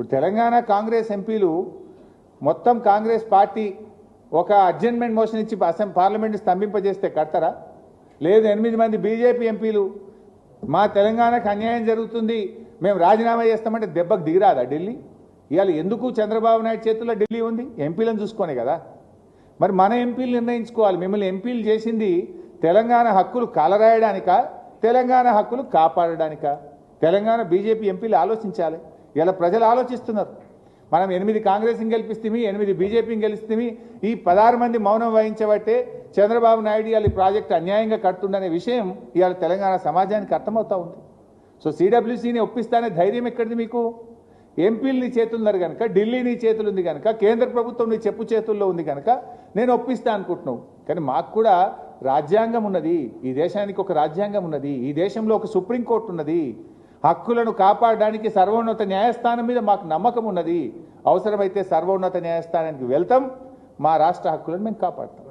ఇప్పుడు తెలంగాణ కాంగ్రెస్ ఎంపీలు మొత్తం కాంగ్రెస్ పార్టీ ఒక అడ్జస్ట్మెంట్ మోషన్ ఇచ్చి అసెంబ్లీ పార్లమెంట్ స్తంభింపజేస్తే కడతారా? లేదు ఎనిమిది మంది బీజేపీ ఎంపీలు మా తెలంగాణకు అన్యాయం జరుగుతుంది మేము రాజీనామా చేస్తామంటే దెబ్బకు దిగిరాదా ఢిల్లీ? ఇవాళ ఎందుకు చంద్రబాబు నాయుడు చేతుల్లో ఢిల్లీ ఉంది? ఎంపీలను చూసుకొనే కదా. మరి మన ఎంపీలు నిర్ణయించుకోవాలి. మిమ్మల్ని ఎంపీలు చేసింది తెలంగాణ హక్కులు కలరాయడానిక? తెలంగాణ హక్కులు కాపాడడానికా? తెలంగాణ బీజేపీ ఎంపీలు ఆలోచించాలి. ఇలా ప్రజలు ఆలోచిస్తున్నారు. మనం ఎనిమిది కాంగ్రెస్ని గెలిపిస్తేమి ఎనిమిది బీజేపీని గెలిస్తేమి ఈ పదహారు మంది మౌనం వహించబట్టే చంద్రబాబు నాయుడు ఇవాళ ఈ ప్రాజెక్టు అన్యాయంగా కడుతుండనే విషయం ఇవాళ తెలంగాణ సమాజానికి అర్థమవుతా ఉంది. సో సిడబ్ల్యూసీని ఒప్పిస్తానే ధైర్యం ఎక్కడిది మీకు? ఎంపీలు నీ చేతులున్నారు కనుక ఢిల్లీ నీ చేతులు ఉంది కనుక కేంద్ర ప్రభుత్వం నీ చెప్పు చేతుల్లో ఉంది కనుక నేను ఒప్పిస్తా అనుకుంటున్నావు. కానీ మాకు కూడా రాజ్యాంగం ఉన్నది. ఈ దేశానికి ఒక రాజ్యాంగం ఉన్నది. ఈ దేశంలో ఒక సుప్రీంకోర్టు ఉన్నది. హక్కులను కాపాడడానికి సర్వోన్నత న్యాయస్థానం మీద మాకు నమ్మకం ఉన్నది. అవసరమైతే సర్వోన్నత న్యాయస్థానానికి వెళ్తాం. మా రాష్ట్ర హక్కులను మేము కాపాడతాం.